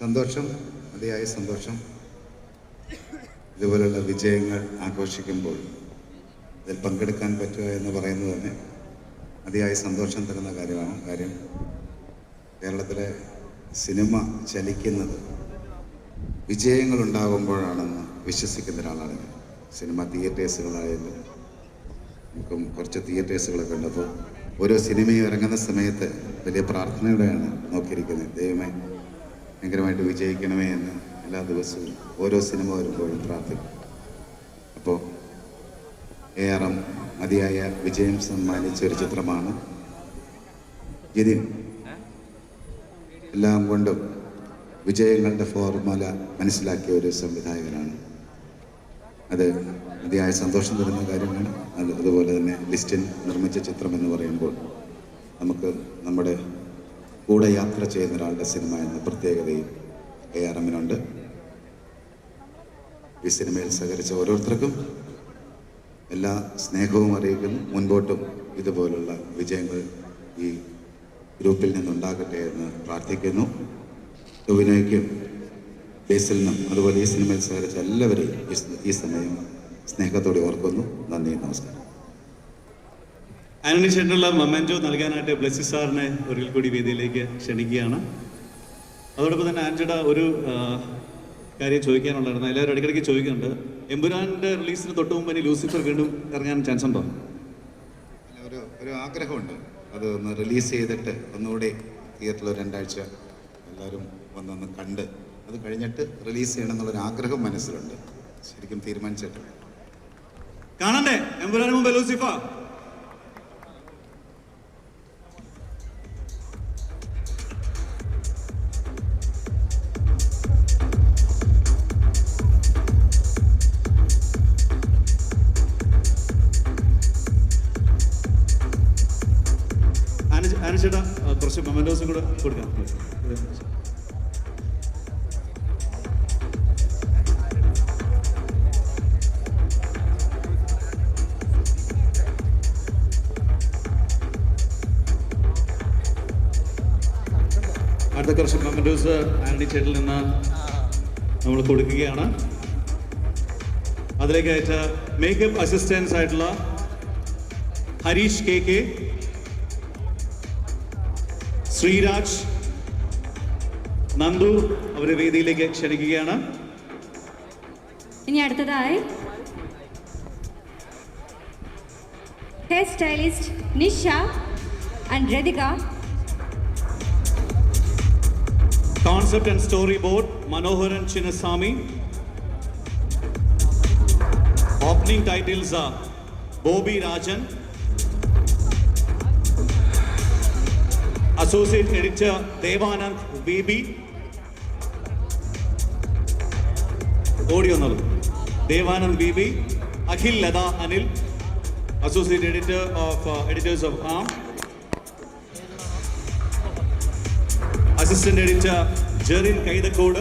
സന്തോഷം അതിയായ സന്തോഷം. ഇതുപോലുള്ള വിജയങ്ങൾ ആഘോഷിക്കുമ്പോൾ ഇതിൽ പങ്കെടുക്കാൻ പറ്റുക എന്ന് പറയുന്നത് തന്നെ അതിയായ സന്തോഷം തരുന്ന കാര്യമാണ്. കാര്യം കേരളത്തിലെ സിനിമ ചലിക്കുന്നത് വിജയങ്ങൾ ഉണ്ടാകുമ്പോഴാണെന്ന് വിശ്വസിക്കുന്ന ഒരാളാണ് സിനിമ തിയേറ്റേഴ്സുകളായാലും നമുക്കും കുറച്ച് തിയേറ്റേഴ്സുകളൊക്കെ ഉണ്ട്. അപ്പോൾ ഓരോ സിനിമയും ഇറങ്ങുന്ന സമയത്ത് വലിയ പ്രാർത്ഥനയോടെയാണ് നോക്കിയിരിക്കുന്നത്. ദൈവമേ ഭയങ്കരമായിട്ട് വിജയിക്കണമേ എന്ന് എല്ലാ ദിവസവും ഓരോ സിനിമ വരുമ്പോഴും പ്രാർത്ഥിക്കും. അപ്പോൾ എ ആർ എം മതിയായ വിജയം സമ്മാനിച്ച ഒരു ചിത്രമാണ്. ജിതിൻ എല്ലാം കൊണ്ടും വിജയങ്ങളുടെ ഫോർമുല മനസ്സിലാക്കിയ ഒരു സംവിധായകനാണ്. അത് അതിയായ സന്തോഷം തരുന്ന കാര്യമാണ്. അത് അതുപോലെ തന്നെ ലിസ്റ്റിൻ നിർമ്മിച്ച ചിത്രം എന്ന് പറയുമ്പോൾ നമുക്ക് നമ്മുടെ കൂടെ യാത്ര ചെയ്യുന്ന ഒരാളുടെ സിനിമ എന്ന പ്രത്യേകതയും എ ആർ എമ്മിനുണ്ട് ഈ സിനിമയിൽ സഹകരിച്ച ഓരോരുത്തർക്കും എല്ലാ സ്നേഹവും അറിയിക്കുന്നു മുൻപോട്ടും ഇതുപോലുള്ള വിജയങ്ങൾ ഈ ഗ്രൂപ്പിൽ നിന്നുണ്ടാകട്ടെ എന്ന് പ്രാർത്ഥിക്കുന്നു. ടൊവിനോയ്ക്കും ബേസിലിനും അതുപോലെ ഈ സിനിമയിൽ സഹകരിച്ച എല്ലാവരെയും ഈ സമയം സ്നേഹത്തോടെ ഓർക്കുന്നു. നന്ദി നമസ്കാരം. ആന്റണി ചേട്ടനുള്ള മൊമെന്റോ നൽകാനായിട്ട് ബ്ലസ്സി സാറിനെ ഒരിക്കൽ കൂടി വേദിയിലേക്ക് ക്ഷണിക്കുകയാണ്. അതോടൊപ്പം തന്നെ ആന്റിയുടെ ഒരു കാര്യം ചോദിക്കാനുണ്ടായിരുന്നു. എല്ലാവരും ഇടയ്ക്കിടയ്ക്ക് ചോദിക്കുന്നുണ്ട്. എമ്പുരാന്റെ റിലീസിന് തൊട്ട് മുമ്പ് ഇനി ലൂസിഫർ വീണ്ടും ഇറങ്ങാൻ ചാൻസ് ഉണ്ടോ? ഒരു ഒരു ആഗ്രഹമുണ്ട്. അത് ഒന്ന് റിലീസ് ചെയ്തിട്ട് ഒന്നുകൂടി തിയേറ്ററിൽ രണ്ടാഴ്ച എല്ലാവരും വന്നൊന്ന് കണ്ട് അത് കഴിഞ്ഞിട്ട് റിലീസ് ചെയ്യണം എന്നുള്ളൊരു ആഗ്രഹം മനസ്സിലുണ്ട്. ശരിക്കും തീരുമാനിച്ചിട്ടുണ്ട് കാണണ്ടേ? എമ്പുരാന് മുമ്പ് ലൂസിഫർ. ആനച്ചേട്ടാ കുറച്ച് മെമ്മൻഡോസും കൂടെ കൊടുക്കാം. അടുത്ത കുറച്ച് മെമ്മൻഡോസ് ആന്റണി ചേട്ടിൽ നിന്ന് നമ്മൾ കൊടുക്കുകയാണ്. അതിലേക്ക് അയച്ച മേക്കപ്പ് അസിസ്റ്റൻസ് ആയിട്ടുള്ള ഹരീഷ് കെ കെ ശ്രീരാജ് നന്ദു അവരെ വേദിയിലേക്ക് ക്ഷണിക്കുകയാണ്. ഇനി അടുത്തതായി hair stylist Nisha and Rathika concept and storyboard Manoharan Chinnaswamy opening titles Bobby Rajan associate editor Devanand B B audio എന്നുള്ളത് Devanand B B Akhil Latha Anil associate editor of editors of um. Assistant editor Jerin Kaithakkode